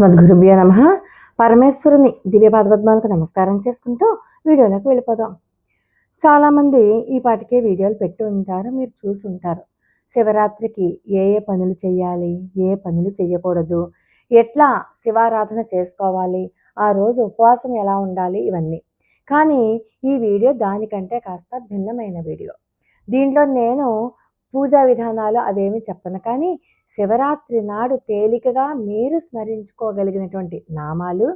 అస్మద్గురుభ్యో నమ. పరమేశ్వరుని దివ్య పాదపద్మాలకు నమస్కారం చేసుకుంటూ వీడియోలోకి వెళ్ళిపోదాం. చాలామంది ఈ పాటికే వీడియోలు పెట్టి ఉంటారు మీరు చూసి ఉంటారు. శివరాత్రికి ఏ ఏ పనులు చేయాలి ఏ పనులు చేయకూడదు ఎట్లా శివారాధన చేసుకోవాలి ఆ రోజు ఉపవాసం ఎలా ఉండాలి ఇవన్నీ. కానీ ఈ వీడియో దానికంటే కాస్త భిన్నమైన వీడియో. దీంట్లో నేను పూజా విధానాలు అవేమి చెప్పను. కానీ శివరాత్రి నాడు తేలికగా మీరు స్మరించుకోగలిగినటువంటి నామాలు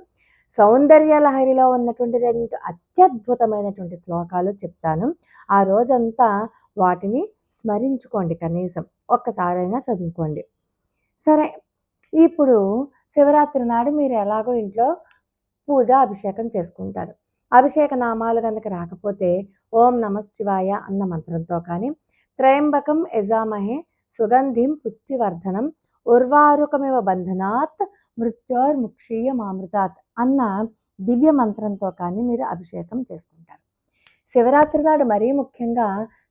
సౌందర్య లహరిలో ఉన్నటువంటి రెండు అత్యద్భుతమైనటువంటి శ్లోకాలు చెప్తాను. ఆ రోజంతా వాటిని స్మరించుకోండి కనీసం. ఒక్కసారైనా చదువుకోండి. సరే ఇప్పుడు శివరాత్రి నాడు మీరు ఎలాగో ఇంట్లో పూజ అభిషేకం చేసుకుంటారు. అభిషేక నామాలు కనుక రాకపోతే ఓం నమ శివాయ అన్న మంత్రంతో కానీ త్రయంబకం యజామహే సుగంధిం పుష్టివర్ధనం ఉర్వారుకమివ బంధనాత్ మృత్యోర్ముక్షీయ మామృతాత్ అన్న దివ్య మంత్రంతో కానీ మీరు అభిషేకం చేసుకుంటారు శివరాత్రి నాడు మరీ ముఖ్యంగా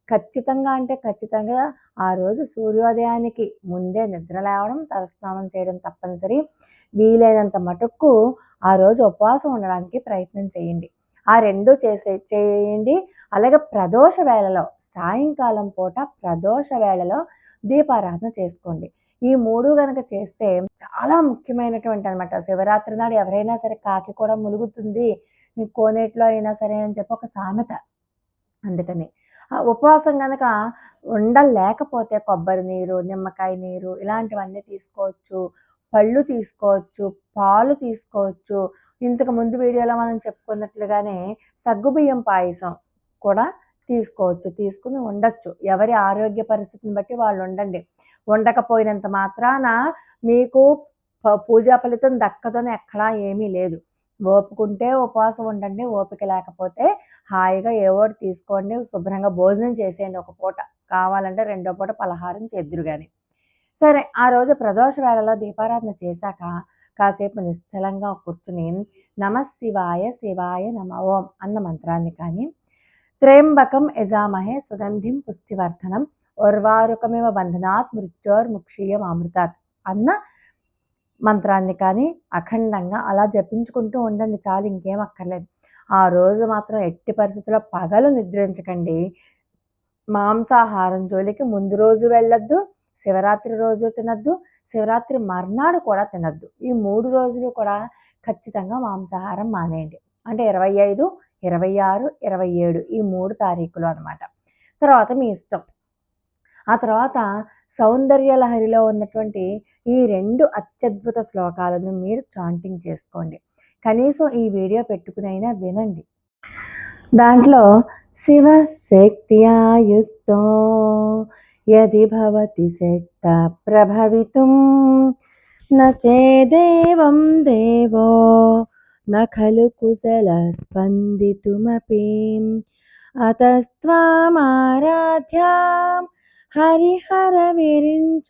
ఖచ్చితంగా అంటే ఖచ్చితంగా ఆ రోజు సూర్యోదయానికి ముందే నిద్ర లేవడం తలస్నానం చేయడం తప్పనిసరి వీలైనంత మటుకు ఆ రోజు ఉపవాసం ఉండడానికి ప్రయత్నం చేయండి ఆ రెండు చేసే చేయండి అలాగే ప్రదోష వేళలో సాయంకాలం పూట ప్రదోష వేళలో దీపారాధన చేసుకోండి. ఈ మూడు గనక చేస్తే చాలా ముఖ్యమైనటువంటి అనమాట శివరాత్రి నాడు ఎవరైనా సరే కాకి కూడా ములుగుతుంది. కోనేటిలో అయినా సరే అని చెప్పి ఒక సామెత. అందుకని ఉపవాసం కనుక ఉండలేకపోతే కొబ్బరి నీరు నిమ్మకాయ నీరు ఇలాంటివన్నీ తీసుకోవచ్చు. పళ్ళు తీసుకోవచ్చు పాలు తీసుకోవచ్చు. ఇంతకు ముందు వీడియోలో మనం చెప్పుకున్నట్లుగానే సగ్గుబియ్యం పాయసం కూడా తీసుకోవచ్చు తీసుకుని ఉండొచ్చు. ఎవరి ఆరోగ్య పరిస్థితిని బట్టి వాళ్ళు ఉండండి. ఉండకపోయినంత మాత్రాన మీకు ప- పూజా ఫలితం దక్కదని ఎక్కడా ఏమీ లేదు. ఓపుకుంటే ఉపవాసం ఉండండి ఓపిక లేకపోతే హాయిగా ఏవోటి తీసుకోండి శుభ్రంగా భోజనం చేసేయండి ఒక పూట. కావాలంటే రెండో పూట పలహారం చేద్దురు కానీ సరే ఆ రోజు ప్రదోష వేళలో దీపారాధన చేశాక కాసేపు నిశ్చలంగా కూర్చుని నమ శివాయ శివాయ నమ ఓం అన్న మంత్రాన్ని కానీ త్రయంబకం యజామహే సుగంధిం పుష్టివర్ధనం ఉర్వారుకమివ బంధనాత్ మృత్యోర్ముక్షీయం అమృతాత్ అన్న మంత్రాన్ని కానీ అఖండంగా అలా జపించుకుంటూ ఉండండి చాలు ఇంకేం అక్కర్లేదు ఆ రోజు మాత్రం ఎట్టి పరిస్థితుల్లో పగలు నిద్రించకండి మాంసాహారం జోలికి ముందు రోజు వెళ్ళొద్దు శివరాత్రి రోజు తినద్దు శివరాత్రి మర్నాడు కూడా తినద్దు ఈ మూడు రోజులు కూడా ఖచ్చితంగా మాంసాహారం మానేయండి అంటే ఇరవై ఐదు ఇరవై ఆరు ఇరవై ఏడు ఈ మూడు తారీఖులు అనమాట తర్వాత మీ ఇష్టం. ఆ తర్వాత సౌందర్య లహరిలో ఉన్నటువంటి ఈ రెండు అత్యద్భుత శ్లోకాలను మీరు చాంటింగ్ చేసుకోండి. కనీసం ఈ వీడియో పెట్టుకునైనా వినండి. దాంట్లో శివ యుక్తో యది భవతి శక్త ప్రభవితుం. నచేదేవం దేవో న ఖలు కుశల స్పందితుమపి అతస్త్వామారాధ్యాం హరిహర విరించాదిభిరపి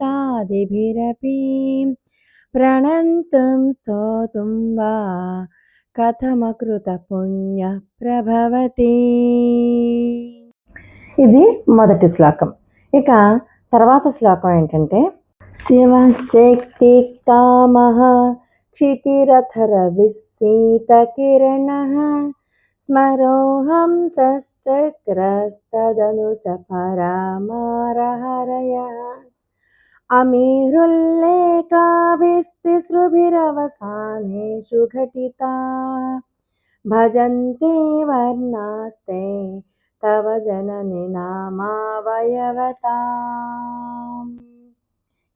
ప్రణంతుం స్తోతుం వా కథమకృత పుణ్య ప్రభవతి ఇది మొదటి శ్లోకం. ఇక తర్వాత శ్లోకం ఏంటంటే శివశక్తి కామ క్షితిరథర విస్సీత కిరణ స్మరోహం సస్సక్రస్తదను చ పరామారహరయ. అమీరుల్లేఖాభిస్తిసృభిరవసానేషు ఘటితా. భజంతే వర్ణాస్తే తవ జనని నామావయవతా.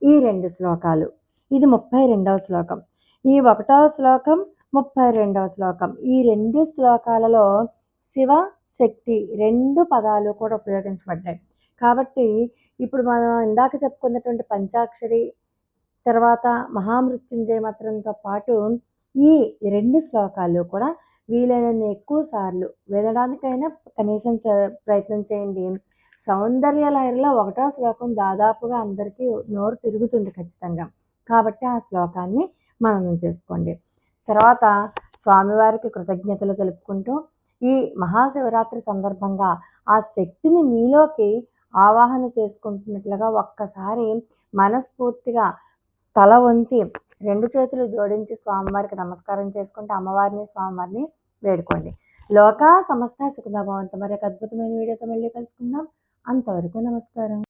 ఈ రెండు శ్లోకాలు ఇది ముప్పై రెండవ శ్లోకం. ఈ ఒకటవ శ్లోకం ముప్పై రెండవ శ్లోకం. ఈ రెండు శ్లోకాలలో శివ శక్తి రెండు పదాలు కూడా ఉపయోగించబడ్డాయి. కాబట్టి ఇప్పుడు మనం ఇందాక చెప్పుకున్నటువంటి పంచాక్షరి తర్వాత మహామృత్యుంజయ మంత్రంతో పాటు ఈ రెండు శ్లోకాలు కూడా వీలైనన్ని ఎక్కువ సార్లు వినడానికైనా కనీసం చ- ప్రయత్నం చేయండి. సౌందర్య లహరిలో ఒకటో శ్లోకం దాదాపుగా అందరికీ నోరు తిరుగుతుంది ఖచ్చితంగా. కాబట్టి ఆ శ్లోకాన్ని మననం చేసుకోండి. తర్వాత స్వామివారికి కృతజ్ఞతలు తెలుపుకుంటూ ఈ మహాశివరాత్రి సందర్భంగా ఆ శక్తిని మీలోకి ఆవాహన చేసుకుంటున్నట్లుగా ఒక్కసారి మనస్ఫూర్తిగా తల వంచి రెండు చేతులు జోడించి స్వామివారికి నమస్కారం చేసుకుంటే అమ్మవారిని స్వామివారిని వేడుకోండి. లోక సమస్త సుఖదా భవంతం మరి ఒక అద్భుతమైన వీడియోతో మళ్ళీ కలుసుకుందాం. అంతవరకు నమస్కారం.